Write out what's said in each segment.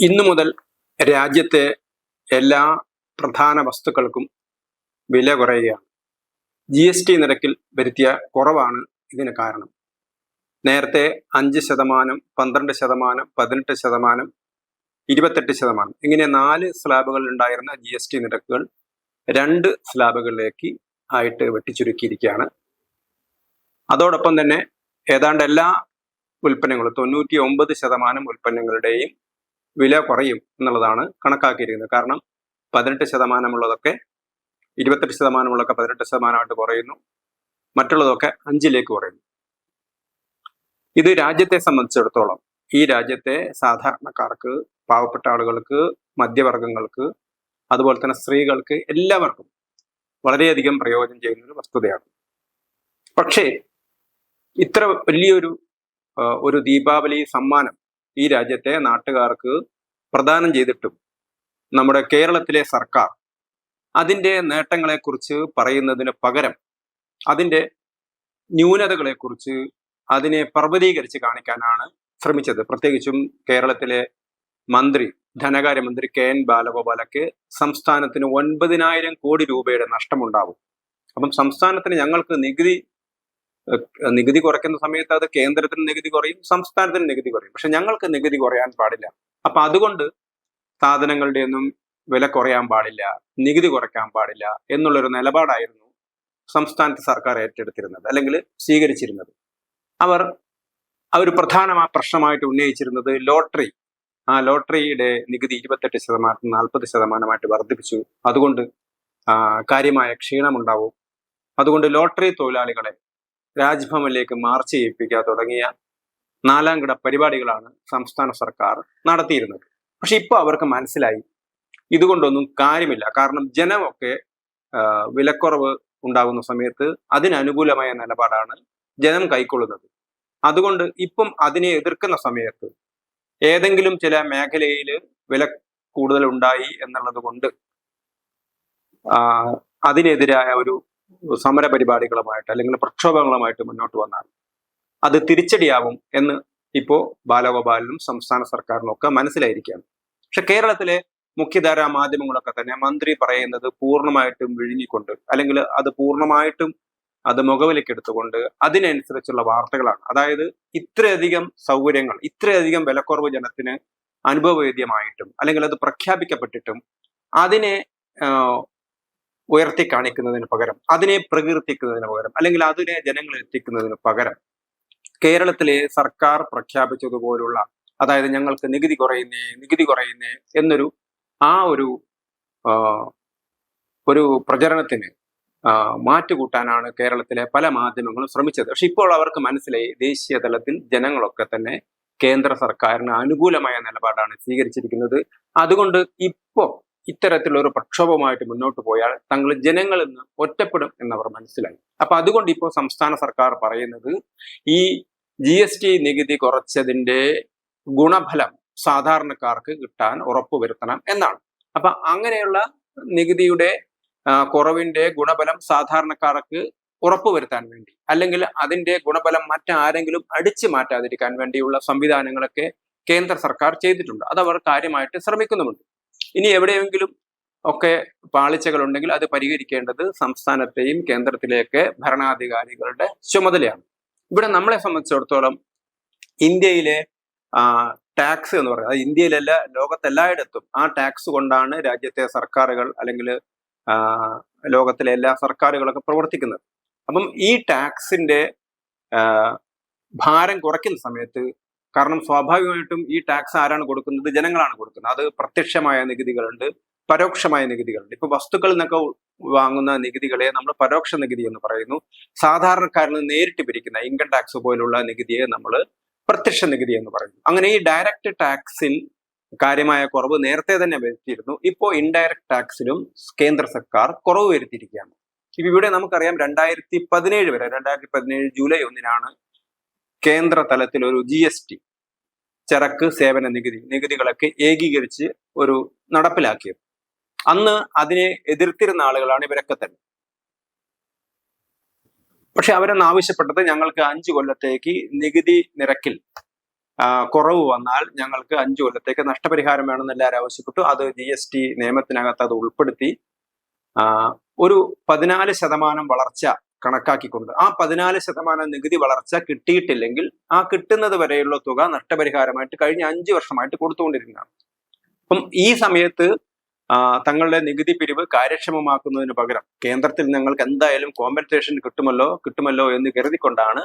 ഇന്നു മുതൽ രാജ്യത്തെ എല്ലാ പ്രധാന വസ്തുക്കൾക്കും വില കുറയുകയാണ്. ജി എസ് ടി നിരക്കിൽ വരുത്തിയ കുറവാണ് ഇതിന് കാരണം. നേരത്തെ അഞ്ച് ശതമാനം പന്ത്രണ്ട് ശതമാനം പതിനെട്ട് ശതമാനം ഇരുപത്തെട്ട് ശതമാനം ഇങ്ങനെ നാല് സ്ലാബുകൾ ഉണ്ടായിരുന്ന ജി എസ് ടി നിരക്കുകൾ രണ്ട് സ്ലാബുകളിലേക്ക് ആയിട്ട് വെട്ടിച്ചുരുക്കിയിരിക്കുകയാണ്. അതോടൊപ്പം തന്നെ ഏതാണ്ട് എല്ലാ ഉൽപ്പന്നങ്ങളും തൊണ്ണൂറ്റി ഒമ്പത് ശതമാനം ഉൽപ്പന്നങ്ങളുടെയും വില കുറയും എന്നുള്ളതാണ് കണക്കാക്കിയിരിക്കുന്നത്. കാരണം പതിനെട്ട് ശതമാനമുള്ളതൊക്കെ ഇരുപത്തെട്ട് ശതമാനമുള്ളതൊക്കെ പതിനെട്ട് ശതമാനമായിട്ട് കുറയുന്നു. മറ്റുള്ളതൊക്കെ അഞ്ചിലേക്ക് കുറയുന്നു. ഇത് രാജ്യത്തെ സംബന്ധിച്ചിടത്തോളം ഈ രാജ്യത്തെ സാധാരണക്കാർക്ക് പാവപ്പെട്ട ആളുകൾക്ക് മധ്യവർഗങ്ങൾക്ക് അതുപോലെ തന്നെ സ്ത്രീകൾക്ക് എല്ലാവർക്കും വളരെയധികം പ്രയോജനം ചെയ്യുന്ന ഒരു വസ്തുതയാണ്. പക്ഷേ ഇത്ര വലിയൊരു ഒരു ദീപാവലി സമ്മാനം ഈ രാജ്യത്തെ നാട്ടുകാർക്ക് പ്രദാനം ചെയ്തിട്ടും നമ്മുടെ കേരളത്തിലെ സർക്കാർ അതിന്റെ നേട്ടങ്ങളെക്കുറിച്ച് പറയുന്നതിന് പകരം അതിന്റെ ന്യൂനതകളെക്കുറിച്ച് അതിനെ പർവതീകരിച്ച് കാണിക്കാനാണ് ശ്രമിച്ചത്. പ്രത്യേകിച്ചും കേരളത്തിലെ മന്ത്രി ധനകാര്യമന്ത്രി കെ എൻ ബാലഗോപാലക്ക് സംസ്ഥാനത്തിന് ഒൻപതിനായിരം കോടി രൂപയുടെ നഷ്ടമുണ്ടാവും. അപ്പം സംസ്ഥാനത്തിന് ഞങ്ങൾക്ക് നികുതി നികുതി കുറയ്ക്കുന്ന സമയത്ത് അത് കേന്ദ്രത്തിന് നികുതി കുറയും സംസ്ഥാനത്തിന് നികുതി കുറയും. പക്ഷെ ഞങ്ങൾക്ക് നികുതി കുറയാൻ പാടില്ല. അപ്പൊ അതുകൊണ്ട് സാധനങ്ങളുടെ ഒന്നും വില കുറയാൻ പാടില്ല നികുതി കുറയ്ക്കാൻ പാടില്ല എന്നുള്ളൊരു നിലപാടായിരുന്നു സംസ്ഥാനത്തെ സർക്കാർ ഏറ്റെടുത്തിരുന്നത് അല്ലെങ്കിൽ സ്വീകരിച്ചിരുന്നത്. അവർ അവർ പ്രധാന പ്രശ്നമായിട്ട് ഉന്നയിച്ചിരുന്നത് ലോട്ടറി. ആ ലോട്ടറിയുടെ നികുതി ഇരുപത്തെട്ട് ശതമാനത്തിൽ നാൽപ്പത് ശതമാനമായിട്ട് വർദ്ധിപ്പിച്ചു. അതുകൊണ്ട് കാര്യമായ ക്ഷീണമുണ്ടാവും. അതുകൊണ്ട് ലോട്ടറി തൊഴിലാളികളെ രാജ്ഭവനിലേക്ക് മാർച്ച് ചെയ്യിപ്പിക്കുക തുടങ്ങിയ നാലാം കിട പരിപാടികളാണ് സംസ്ഥാന സർക്കാർ നടത്തിയിരുന്നത്. പക്ഷെ ഇപ്പൊ അവർക്ക് മനസ്സിലായി. ഇതുകൊണ്ടൊന്നും കാര്യമില്ല. കാരണം ജനമൊക്കെ വിലക്കുറവ് ഉണ്ടാകുന്ന സമയത്ത് അതിനനുകൂലമായ നിലപാടാണ് ജനം കൈക്കൊള്ളുന്നത്. അതുകൊണ്ട് ഇപ്പം അതിനെ എതിർക്കുന്ന സമയത്ത് ഏതെങ്കിലും ചില മേഖലയിൽ വില കൂടുതൽ ഉണ്ടായി എന്നുള്ളത് കൊണ്ട് അതിനെതിരായ ഒരു സമര പരിപാടികളുമായിട്ട് അല്ലെങ്കിൽ പ്രക്ഷോഭങ്ങളുമായിട്ട് മുന്നോട്ട് വന്നാൽ അത് തിരിച്ചടിയാവും എന്ന് ഇപ്പോ ബാലഗോപാലിനും സംസ്ഥാന സർക്കാരിനും ഒക്കെ മനസ്സിലായിരിക്കുകയാണ്. പക്ഷെ കേരളത്തിലെ മുഖ്യധാരാ മാധ്യമങ്ങളൊക്കെ തന്നെ മന്ത്രി പറയുന്നത് പൂർണമായിട്ടും വിഴുങ്ങിക്കൊണ്ട് അല്ലെങ്കിൽ അത് പൂർണമായിട്ടും അത് മുഖവിലക്കെടുത്തുകൊണ്ട് അതിനനുസരിച്ചുള്ള വാർത്തകളാണ്. അതായത് ഇത്രയധികം സൗകര്യങ്ങൾ ഇത്രയധികം വിലക്കുറവ് ജനത്തിന് അനുഭവവേദ്യമായിട്ടും അല്ലെങ്കിൽ അത് പ്രഖ്യാപിക്കപ്പെട്ടിട്ടും അതിനെ ഉയർത്തി കാണിക്കുന്നതിന് പകരം അതിനെ പ്രകീർത്തിക്കുന്നതിന് പകരം അല്ലെങ്കിൽ അതിനെ ജനങ്ങളിൽ എത്തിക്കുന്നതിന് പകരം. കേരളത്തിലെ സർക്കാർ പ്രഖ്യാപിച്ചതുപോലുള്ള അതായത് ഞങ്ങൾക്ക് നികുതി കുറയുന്നേ നികുതി കുറയുന്നേ എന്നൊരു ആ ഒരു ഒരു പ്രചരണത്തിന് മാറ്റുകൂട്ടാനാണ് കേരളത്തിലെ പല മാധ്യമങ്ങളും ശ്രമിച്ചത്. പക്ഷെ ഇപ്പോൾ അവർക്ക് മനസ്സിലായി ദേശീയ തലത്തിൽ ജനങ്ങളൊക്കെ തന്നെ കേന്ദ്ര സർക്കാരിന് അനുകൂലമായ നിലപാടാണ് സ്വീകരിച്ചിരിക്കുന്നത്. അതുകൊണ്ട് ഇപ്പോ ഇത്തരത്തിലുള്ള ഒരു പ്രക്ഷോഭമായിട്ട് മുന്നോട്ട് പോയാൽ തങ്ങൾ ജനങ്ങളിൽ നിന്ന് ഒറ്റപ്പെടും എന്നവർ മനസ്സിലായി. അപ്പൊ അതുകൊണ്ട് ഇപ്പോൾ സംസ്ഥാന സർക്കാർ പറയുന്നത് ഈ ജി എസ് ടി നികുതി കുറച്ചതിന്റെ ഗുണഫലം സാധാരണക്കാർക്ക് കിട്ടാൻ ഉറപ്പുവരുത്തണം എന്നാണ്. അപ്പൊ അങ്ങനെയുള്ള നികുതിയുടെ കുറവിന്റെ ഗുണഫലം സാധാരണക്കാർക്ക് ഉറപ്പുവരുത്താൻ വേണ്ടി അല്ലെങ്കിൽ അതിന്റെ ഗുണഫലം മറ്റാരെങ്കിലും അടിച്ചു മാറ്റാതിരിക്കാൻ വേണ്ടിയുള്ള സംവിധാനങ്ങളൊക്കെ കേന്ദ്ര സർക്കാർ ചെയ്തിട്ടുണ്ട്. അത് അവർ കാര്യമായിട്ട് ശ്രമിക്കുന്നുമുണ്ട്. ഇനി എവിടെയെങ്കിലും ഒക്കെ പാളിച്ചകൾ ഉണ്ടെങ്കിൽ അത് പരിഹരിക്കേണ്ടത് സംസ്ഥാനത്തെയും കേന്ദ്രത്തിലെയൊക്കെ ഭരണാധികാരികളുടെ ചുമതലയാണ്. ഇവിടെ നമ്മളെ സംബന്ധിച്ചിടത്തോളം ഇന്ത്യയിലെ ടാക്സ് എന്ന് പറയുന്നത് ഇന്ത്യയിലല്ല ലോകത്തെല്ലായിടത്തും ആ ടാക്സ് കൊണ്ടാണ് രാജ്യത്തെ സർക്കാരുകൾ അല്ലെങ്കിൽ ലോകത്തിലെ എല്ലാ സർക്കാരുകളൊക്കെ പ്രവർത്തിക്കുന്നത്. അപ്പം ഈ ടാക്സിന്റെ ഭാരം കുറയ്ക്കുന്ന സമയത്ത് കാരണം സ്വാഭാവികമായിട്ടും ഈ ടാക്സ് ആരാണ് കൊടുക്കുന്നത്? ജനങ്ങളാണ് കൊടുക്കുന്നത്. അത് പ്രത്യക്ഷമായ നികുതികളുണ്ട് പരോക്ഷമായ നികുതികളുണ്ട്. ഇപ്പൊ വസ്തുക്കളിൽ നിന്നൊക്കെ വാങ്ങുന്ന നികുതികളെ നമ്മൾ പരോക്ഷ നികുതി എന്ന് പറയുന്നു. സാധാരണക്കാരിൽ നിന്ന് നേരിട്ട് പിരിക്കുന്ന ഇൻകം ടാക്സ് പോലുള്ള നികുതിയെ നമ്മൾ പ്രത്യക്ഷ നികുതി എന്ന് പറയുന്നു. അങ്ങനെ ഈ ഡയറക്റ്റ് ടാക്സിൽ കാര്യമായ കുറവ് നേരത്തെ തന്നെ വരുത്തിയിരുന്നു. ഇപ്പോൾ ഇൻഡയറക്ട് ടാക്സിലും കേന്ദ്ര സർക്കാർ കുറവ് വരുത്തിയിരിക്കുകയാണ്. ഇപ്പൊ ഇവിടെ നമുക്കറിയാം രണ്ടായിരത്തി പതിനേഴ് വരെ രണ്ടായിരത്തി പതിനേഴ് ജൂലൈ ഒന്നിനാണ് കേന്ദ്ര തലത്തിൽ ഒരു ജി എസ് ടി ചരക്ക് സേവന നികുതി നികുതികളൊക്കെ ഏകീകരിച്ച് ഒരു നടപ്പിലാക്കിയത്. അന്ന് അതിനെ എതിർത്തിരുന്ന ആളുകളാണ് ഇവരൊക്കെ തന്നെ. പക്ഷെ അവരൊന്ന് ആവശ്യപ്പെട്ടത് ഞങ്ങൾക്ക് അഞ്ചു കൊല്ലത്തേക്ക് നികുതി നിരക്കിൽ കുറവ് വന്നാൽ ഞങ്ങൾക്ക് അഞ്ചു കൊല്ലത്തേക്ക് നഷ്ടപരിഹാരം വേണമെന്ന് എല്ലാവരും ആവശ്യപ്പെട്ടു. അത് ജി എസ് ടി നിയമത്തിനകത്ത് അത് ഉൾപ്പെടുത്തി ഒരു പതിനാല് ശതമാനം വളർച്ച കണക്കാക്കിക്കൊണ്ട്. ആ പതിനാല് ശതമാനം നികുതി വളർച്ച കിട്ടിയിട്ടില്ലെങ്കിൽ ആ കിട്ടുന്നത് വരെയുള്ള തുക നഷ്ടപരിഹാരമായിട്ട് കഴിഞ്ഞ അഞ്ച് വർഷമായിട്ട് കൊടുത്തുകൊണ്ടിരിക്കുന്നതാണ് അപ്പം ഈ സമയത്ത് തങ്ങളുടെ നികുതി പിരിവ് കാര്യക്ഷമമാക്കുന്നതിന് പകരം കേന്ദ്രത്തിൽ ഞങ്ങൾക്ക് എന്തായാലും കോമ്പൻസേഷൻ കിട്ടുമല്ലോ കിട്ടുമല്ലോ എന്ന് കരുതിക്കൊണ്ടാണ്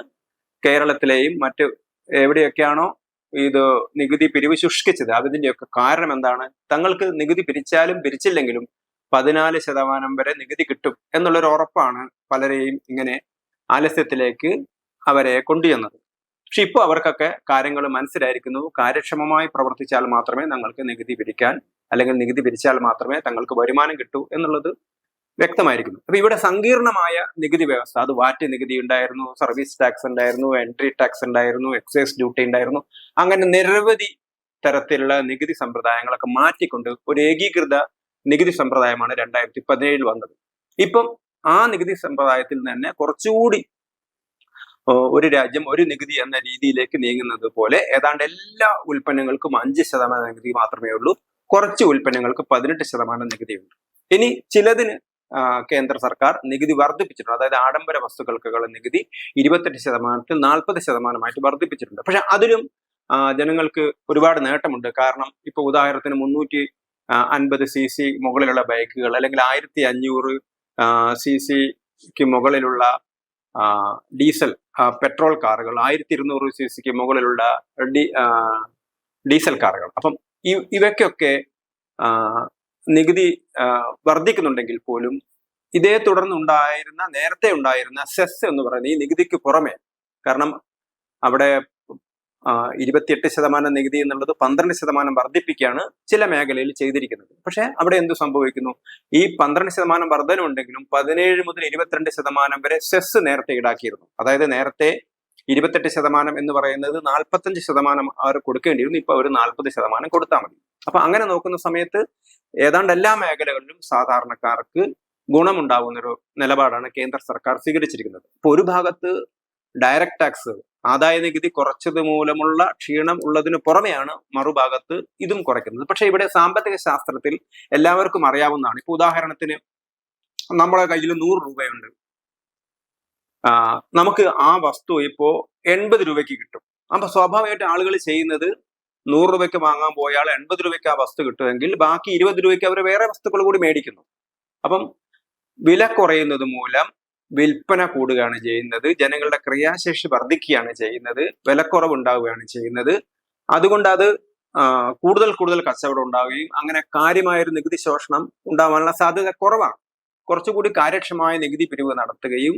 കേരളത്തിലെയും മറ്റ് എവിടെയൊക്കെയാണോ ഇത് നികുതി പിരിവ് ശുഷ്കിച്ചത്. അതിന്റെയൊക്കെ കാരണം എന്താണ്? തങ്ങൾക്ക് നികുതി പിരിച്ചാലും പിരിച്ചില്ലെങ്കിലും പതിനാല് ശതമാനം വരെ നികുതി കിട്ടും എന്നുള്ളൊരു ഉറപ്പാണ് പലരെയും ഇങ്ങനെ ആലസ്യത്തിലേക്ക് അവരെ കൊണ്ടുചെന്നത്. പക്ഷെ ഇപ്പോൾ അവർക്കൊക്കെ കാര്യങ്ങൾ മനസ്സിലായിരിക്കുന്നു. കാര്യക്ഷമമായി പ്രവർത്തിച്ചാൽ മാത്രമേ തങ്ങൾക്ക് നികുതി പിരിക്കാൻ അല്ലെങ്കിൽ നികുതി പിരിച്ചാൽ മാത്രമേ തങ്ങൾക്ക് വരുമാനം കിട്ടൂ എന്നുള്ളത് വ്യക്തമായിരിക്കുന്നു. അപ്പൊ ഇവിടെ സങ്കീർണമായ നികുതി വ്യവസ്ഥ അത് വാറ്റ് നികുതി ഉണ്ടായിരുന്നു സർവീസ് ടാക്സ് ഉണ്ടായിരുന്നു എൻട്രി ടാക്സ് ഉണ്ടായിരുന്നു എക്സൈസ് ഡ്യൂട്ടി ഉണ്ടായിരുന്നു അങ്ങനെ നിരവധി തരത്തിലുള്ള നികുതി സമ്പ്രദായങ്ങളൊക്കെ മാറ്റിക്കൊണ്ട് ഒരു ഏകീകൃത നികുതി സമ്പ്രദായമാണ് രണ്ടായിരത്തി പതിനേഴിൽ വന്നത്. ഇപ്പം ആ നികുതി സമ്പ്രദായത്തിൽ തന്നെ കുറച്ചുകൂടി ഒരു രാജ്യം ഒരു നികുതി എന്ന രീതിയിലേക്ക് നീങ്ങുന്നത് പോലെ ഏതാണ്ട് എല്ലാ ഉൽപ്പന്നങ്ങൾക്കും അഞ്ച് ശതമാനം നികുതി മാത്രമേ ഉള്ളൂ. കുറച്ച് ഉൽപ്പന്നങ്ങൾക്ക് പതിനെട്ട് ശതമാനം നികുതിയുണ്ട്. ഇനി ചിലതിന് കേന്ദ്ര സർക്കാർ നികുതി വർദ്ധിപ്പിച്ചിട്ടുണ്ട്. അതായത് ആഡംബര വസ്തുക്കൾക്കുള്ള നികുതി ഇരുപത്തെട്ട് ശതമാനത്തിൽ നാൽപ്പത് ശതമാനമായിട്ട് വർദ്ധിപ്പിച്ചിട്ടുണ്ട്. പക്ഷെ അതിലും ജനങ്ങൾക്ക് ഒരുപാട് നേട്ടമുണ്ട്. കാരണം ഇപ്പൊ ഉദാഹരണത്തിന് മുന്നൂറ്റി അൻപത് സി സി മുകളിലുള്ള ബൈക്കുകൾ അല്ലെങ്കിൽ ആയിരത്തി അഞ്ഞൂറ് സി സിക്ക് മുകളിലുള്ള ഡീസൽ പെട്രോൾ കാറുകൾ ആയിരത്തി ഇരുന്നൂറ് സി സിക്ക് മുകളിലുള്ള ഡീസൽ കാറുകൾ. അപ്പം ഇവയ്ക്കൊക്കെ നികുതി വർദ്ധിക്കുന്നുണ്ടെങ്കിൽ പോലും ഇതേ തുടർന്നുണ്ടായിരുന്ന നേരത്തെ ഉണ്ടായിരുന്ന സെസ് എന്ന് പറയുന്ന ഈ നികുതിക്ക് പുറമെ കാരണം അവിടെ ഇരുപത്തിയെട്ട് ശതമാനം നികുതി എന്നുള്ളത് പന്ത്രണ്ട് ശതമാനം വർദ്ധിപ്പിക്കുകയാണ് ചില മേഖലയിൽ ചെയ്തിരിക്കുന്നത്. പക്ഷേ അവിടെ എന്ത് സംഭവിക്കുന്നു? ഈ പന്ത്രണ്ട് ശതമാനം വർധനമുണ്ടെങ്കിലും പതിനേഴ് മുതൽ ഇരുപത്തിരണ്ട് ശതമാനം വരെ സെസ് നേരത്തെ ഈടാക്കിയിരുന്നു. അതായത് നേരത്തെ ഇരുപത്തെട്ട് ശതമാനം എന്ന് പറയുന്നത് നാൽപ്പത്തഞ്ച് ശതമാനം അവർ കൊടുക്കേണ്ടിയിരുന്നു. ഇപ്പൊ അവർ നാൽപ്പത് ശതമാനം കൊടുത്താൽ മതി. അപ്പൊ അങ്ങനെ നോക്കുന്ന സമയത്ത് ഏതാണ്ട് എല്ലാ മേഖലകളിലും സാധാരണക്കാർക്ക് ഗുണമുണ്ടാകുന്നൊരു നിലപാടാണ് കേന്ദ്ര സർക്കാർ സ്വീകരിച്ചിരിക്കുന്നത്. ഇപ്പൊ ഒരു ഭാഗത്ത് ഡയറക്ട് ടാക്സ് ആദായ നികുതി കുറച്ചത് മൂലമുള്ള ക്ഷീണം ഉള്ളതിന് പുറമെയാണ് മറുഭാഗത്ത് ഇതും കുറയ്ക്കുന്നത്. പക്ഷേ ഇവിടെ സാമ്പത്തിക ശാസ്ത്രത്തിൽ എല്ലാവർക്കും അറിയാവുന്നതാണ്. ഇപ്പൊ ഉദാഹരണത്തിന് നമ്മുടെ കയ്യിൽ നൂറ് രൂപയുണ്ട്. നമുക്ക് ആ വസ്തു ഇപ്പോ എൺപത് രൂപയ്ക്ക് കിട്ടും. അപ്പൊ സ്വാഭാവികമായിട്ട് ആളുകൾ ചെയ്യുന്നത് നൂറ് രൂപയ്ക്ക് വാങ്ങാൻ പോയാൽ എൺപത് രൂപയ്ക്ക് ആ വസ്തു കിട്ടുമെങ്കിൽ ബാക്കി ഇരുപത് രൂപയ്ക്ക് അവർ വേറെ വസ്തുക്കൾ കൂടി മേടിക്കുന്നു. അപ്പം വില കുറയുന്നത് മൂലം വിൽപ്പന കൂടുകയാണ് ചെയ്യുന്നത്. ജനങ്ങളുടെ ക്രിയാശേഷി വർദ്ധിക്കുകയാണ് ചെയ്യുന്നത്. വിലക്കുറവ് ഉണ്ടാവുകയാണ് ചെയ്യുന്നത്. അതുകൊണ്ട് അത് കൂടുതൽ കൂടുതൽ കച്ചവടം ഉണ്ടാവുകയും അങ്ങനെ കാര്യമായൊരു നികുതി ശോഷണം ഉണ്ടാവാനുള്ള സാധ്യത കുറവാണ്. കുറച്ചുകൂടി കാര്യക്ഷമമായ നികുതി പിരിവ് നടത്തുകയും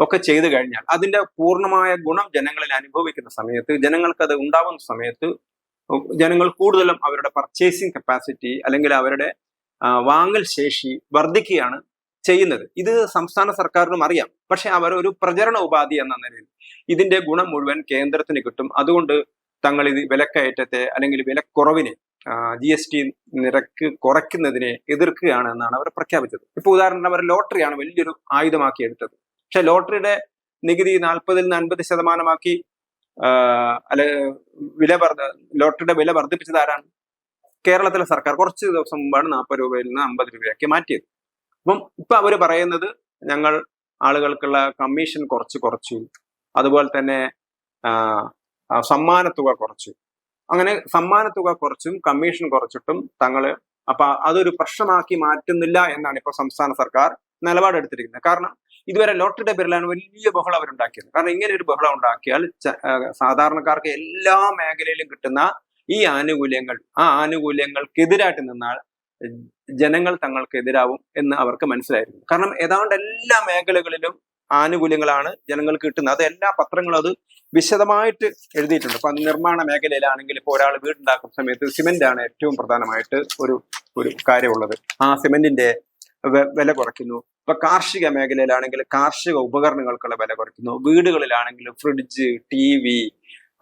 ഒക്കെ ചെയ്തു കഴിഞ്ഞാൽ അതിന്റെ പൂർണമായ ഗുണം ജനങ്ങളിൽ അനുഭവിക്കുന്ന സമയത്ത് ജനങ്ങൾക്ക് അത് ഉണ്ടാവുന്ന സമയത്ത് ജനങ്ങൾ കൂടുതലും അവരുടെ പർച്ചേസിങ് കപ്പാസിറ്റി അല്ലെങ്കിൽ അവരുടെ വാങ്ങൽ ശേഷി വർദ്ധിക്കുകയാണ് ചെയ്യുന്നത്. ഇത് സംസ്ഥാന സർക്കാരിനും അറിയാം. പക്ഷെ അവർ ഒരു പ്രചരണ ഉപാധി എന്ന നിലയിൽ ഇതിന്റെ ഗുണം മുഴുവൻ കേന്ദ്രത്തിന് കിട്ടും. അതുകൊണ്ട് തങ്ങൾ ഇത് വിലക്കയറ്റത്തെ അല്ലെങ്കിൽ വിലക്കുറവിനെ ജി എസ് ടി നിരക്ക് കുറയ്ക്കുന്നതിനെ എതിർക്കുകയാണ് എന്നാണ് അവർ പ്രഖ്യാപിച്ചത്. ഇപ്പൊ ഉദാഹരണം അവർ ലോട്ടറിയാണ് വലിയൊരു ആയുധമാക്കി എടുത്തത്. പക്ഷെ ലോട്ടറിയുടെ നികുതി നാൽപ്പതിൽ നിന്ന് അൻപത് ശതമാനമാക്കി അല്ലെ വില ലോട്ടറിയുടെ വില വർദ്ധിപ്പിച്ചത് ആരാണ്? കേരളത്തിലെ സർക്കാർ കുറച്ച് ദിവസം മുമ്പാണ് നാൽപ്പത് രൂപയിൽ നിന്ന് അമ്പത് രൂപയാക്കി മാറ്റിയത്. അപ്പം ഇപ്പൊ അവർ പറയുന്നത് ഞങ്ങൾ ആളുകൾക്കുള്ള കമ്മീഷൻ കുറച്ച് കുറച്ചു. അതുപോലെ തന്നെ സമ്മാനത്തുക കുറച്ചു. അങ്ങനെ സമ്മാനത്തുക കുറച്ചും കമ്മീഷൻ കുറച്ചിട്ടും തങ്ങൾ അപ്പൊ അതൊരു പ്രശ്നമാക്കി മാറ്റുന്നില്ല എന്നാണ് ഇപ്പൊ സംസ്ഥാന സർക്കാർ നിലപാടെടുത്തിരിക്കുന്നത്. കാരണം ഇതുവരെ ലോട്ടറിയുടെ പേരിലാണ് വലിയ ബഹളം അവരുണ്ടാക്കിയത്. കാരണം ഇങ്ങനെ ഒരു ബഹളം ഉണ്ടാക്കിയാൽ സാധാരണക്കാർക്ക് എല്ലാ മേഖലയിലും കിട്ടുന്ന ഈ ആനുകൂല്യങ്ങൾ ആ ആനുകൂല്യങ്ങൾക്കെതിരായിട്ട് നിന്നാൽ ജനങ്ങൾ തങ്ങൾക്ക് എതിരാവും എന്ന് അവർക്ക് മനസ്സിലായിരുന്നു. കാരണം ഏതാണ്ട് എല്ലാ മേഖലകളിലും ആനുകൂല്യങ്ങളാണ് ജനങ്ങൾക്ക് കിട്ടുന്നത്. അത് എല്ലാ പത്രങ്ങളും അത് വിശദമായിട്ട് എഴുതിയിട്ടുണ്ട്. ഇപ്പൊ നിർമ്മാണ മേഖലയിലാണെങ്കിൽ ഇപ്പോൾ ഒരാൾ വീടുണ്ടാക്കുന്ന സമയത്ത് സിമെന്റ് ആണ് ഏറ്റവും പ്രധാനമായിട്ട് ഒരു ഒരു കാര്യമുള്ളത്. ആ സിമെന്റിന്റെ വില കുറയ്ക്കുന്നു. ഇപ്പൊ കാർഷിക മേഖലയിലാണെങ്കിൽ കാർഷിക ഉപകരണങ്ങൾക്കുള്ള വില കുറയ്ക്കുന്നു. വീടുകളിലാണെങ്കിൽ ഫ്രിഡ്ജ് ടി വി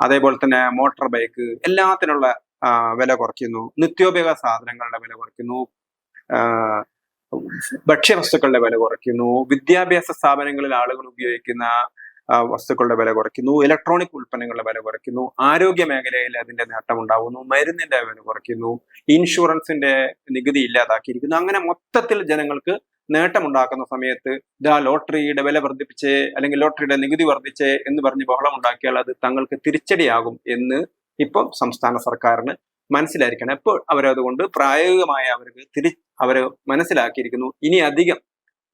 അതേപോലെ തന്നെ മോട്ടോർ ബൈക്ക് എല്ലാത്തിനുള്ള വില കുറയ്ക്കുന്നു. നിത്യോപയോഗ സാധനങ്ങളുടെ വില കുറയ്ക്കുന്നു. ഭക്ഷ്യവസ്തുക്കളുടെ വില കുറയ്ക്കുന്നു. വിദ്യാഭ്യാസ സ്ഥാപനങ്ങളിൽ ആളുകൾ ഉപയോഗിക്കുന്ന വസ്തുക്കളുടെ വില കുറയ്ക്കുന്നു. ഇലക്ട്രോണിക് ഉൽപ്പന്നങ്ങളുടെ വില കുറയ്ക്കുന്നു. ആരോഗ്യ മേഖലയിൽ അതിന്റെ നേട്ടം ഉണ്ടാവുന്നു. മരുന്നിന്റെ വില കുറയ്ക്കുന്നു. ഇൻഷുറൻസിന്റെ നികുതി ഇല്ലാതാക്കിയിരിക്കുന്നു. അങ്ങനെ മൊത്തത്തിൽ ജനങ്ങൾക്ക് നേട്ടമുണ്ടാക്കുന്ന സമയത്ത് ഇതാ ലോട്ടറിയുടെ വില വർദ്ധിപ്പിച്ച് അല്ലെങ്കിൽ ലോട്ടറിയുടെ നികുതി വർദ്ധിച്ച് എന്ന് പറഞ്ഞ് ബഹളം ഉണ്ടാക്കിയാൽ അത് തങ്ങൾക്ക് തിരിച്ചടിയാകും എന്ന് ഇപ്പം സംസ്ഥാന സർക്കാരിന് മനസ്സിലായിരിക്കണം. എപ്പോൾ അവരതുകൊണ്ട് പ്രായോഗികമായി അവർക്ക് തിരി അവർ മനസ്സിലാക്കിയിരിക്കുന്നു. ഇനി അധികം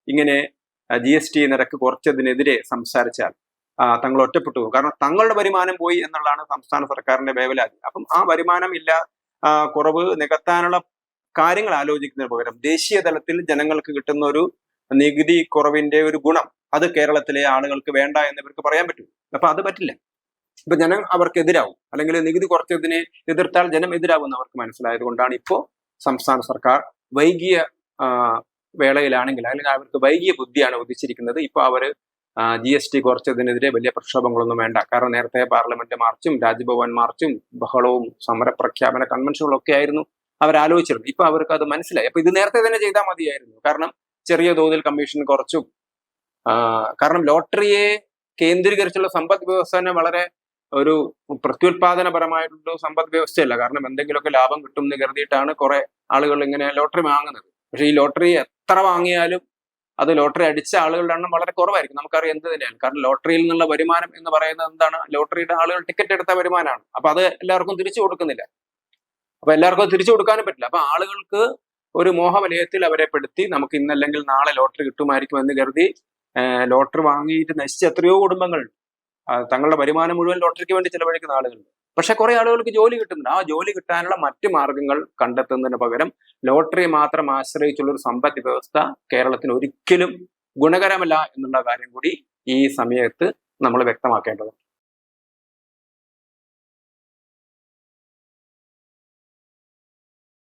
ഇങ്ങനെ ജി എസ് ടി നിരക്ക് കുറച്ചതിനെതിരെ സംസാരിച്ചാൽ തങ്ങൾ ഒറ്റപ്പെട്ടു പോകും. കാരണം തങ്ങളുടെ വരുമാനം പോയി എന്നുള്ളതാണ് സംസ്ഥാന സർക്കാരിന്റെ വേവലാതി. അപ്പം ആ വരുമാനം ഇല്ല കുറവ് നികത്താനുള്ള കാര്യങ്ങൾ ആലോചിക്കുന്നതിന് പകരം ദേശീയ തലത്തിൽ ജനങ്ങൾക്ക് കിട്ടുന്ന ഒരു നികുതി കുറവിന്റെ ഒരു ഗുണം അത് കേരളത്തിലെ ആളുകൾക്ക് വേണ്ട എന്ന് ഇവർക്ക് പറയാൻ പറ്റും. അപ്പൊ അത് പറ്റില്ല. ഇപ്പൊ ജനം അവർക്ക് എതിരാവും. അല്ലെങ്കിൽ നികുതി കുറച്ചതിനെ എതിർത്താൽ ജനം എതിരാവും എന്ന് അവർക്ക് മനസ്സിലായത് കൊണ്ടാണ് ഇപ്പോ സംസ്ഥാന സർക്കാർ വൈകിയ വേളയിലാണെങ്കിൽ അല്ലെങ്കിൽ അവർക്ക് വൈകിയ ബുദ്ധിയാണ് ഉദിച്ചിരിക്കുന്നത്. ഇപ്പൊ അവർ ജി എസ് ടി കുറച്ചതിനെതിരെ വലിയ പ്രക്ഷോഭങ്ങളൊന്നും വേണ്ട. കാരണം നേരത്തെ പാർലമെന്റ് മാർച്ചും രാജ്ഭവൻ മാർച്ചും ബഹളവും സമരപ്രഖ്യാപന കൺവെൻഷനുകളും ഒക്കെ ആയിരുന്നു അവർ ആലോചിച്ചിരുന്നത് ഇപ്പൊ അവർക്ക് അത് മനസ്സിലായി. അപ്പൊ ഇത് നേരത്തെ തന്നെ ചെയ്താൽ മതിയായിരുന്നു. കാരണം ചെറിയ തോതിൽ കമ്മീഷൻ കുറച്ചും കാരണം ലോട്ടറിയെ കേന്ദ്രീകരിച്ചുള്ള സമ്പദ് വ്യവസ്ഥ തന്നെ വളരെ ഒരു പ്രത്യുൽപാദനപരമായിട്ടുള്ള സമ്പദ് വ്യവസ്ഥയല്ല. കാരണം എന്തെങ്കിലുമൊക്കെ ലാഭം കിട്ടും എന്ന് കരുതിയിട്ടാണ് കുറെ ആളുകൾ ഇങ്ങനെ ലോട്ടറി വാങ്ങുന്നത്. പക്ഷെ ഈ ലോട്ടറി എത്ര വാങ്ങിയാലും അത് ലോട്ടറി അടിച്ച ആളുകളുടെ എണ്ണം വളരെ കുറവായിരിക്കും. നമുക്കറിയാം എന്ത് തന്നെയാണ് കാരണം ലോട്ടറിയിൽ നിന്നുള്ള വരുമാനം എന്ന് പറയുന്നത് എന്താണ്? ലോട്ടറിയുടെ ആളുകൾ ടിക്കറ്റ് എടുത്ത വരുമാനമാണ്. അപ്പൊ അത് എല്ലാവർക്കും തിരിച്ചു കൊടുക്കുന്നില്ല. അപ്പൊ എല്ലാവർക്കും തിരിച്ചു കൊടുക്കാനും പറ്റില്ല. അപ്പൊ ആളുകൾക്ക് ഒരു മോഹവലയത്തിൽ അവരെ പെടുത്തി നമുക്ക് ഇന്നല്ലെങ്കിൽ നാളെ ലോട്ടറി കിട്ടുമായിരിക്കും എന്ന് കരുതി ലോട്ടറി വാങ്ങിയിട്ട് നശിച്ച എത്രയോ കുടുംബങ്ങളുണ്ട്. തങ്ങളുടെ വരുമാനം മുഴുവൻ ലോട്ടറിക്ക് വേണ്ടി ചിലവഴിക്കുന്ന ആളുകളുണ്ട് പക്ഷെ കുറെ ആളുകൾക്ക് ജോലി കിട്ടുന്നുണ്ട് ആ ജോലി കിട്ടാനുള്ള മറ്റു മാർഗങ്ങൾ കണ്ടെത്തുന്നതിന് പകരം ലോട്ടറി മാത്രം ആശ്രയിച്ചുള്ള ഒരു സമ്പദ് വ്യവസ്ഥ കേരളത്തിന് ഒരിക്കലും ഗുണകരമല്ല എന്നുള്ള കാര്യം കൂടി ഈ സമയത്ത് നമ്മൾ വ്യക്തമാക്കേണ്ടതുണ്ട്.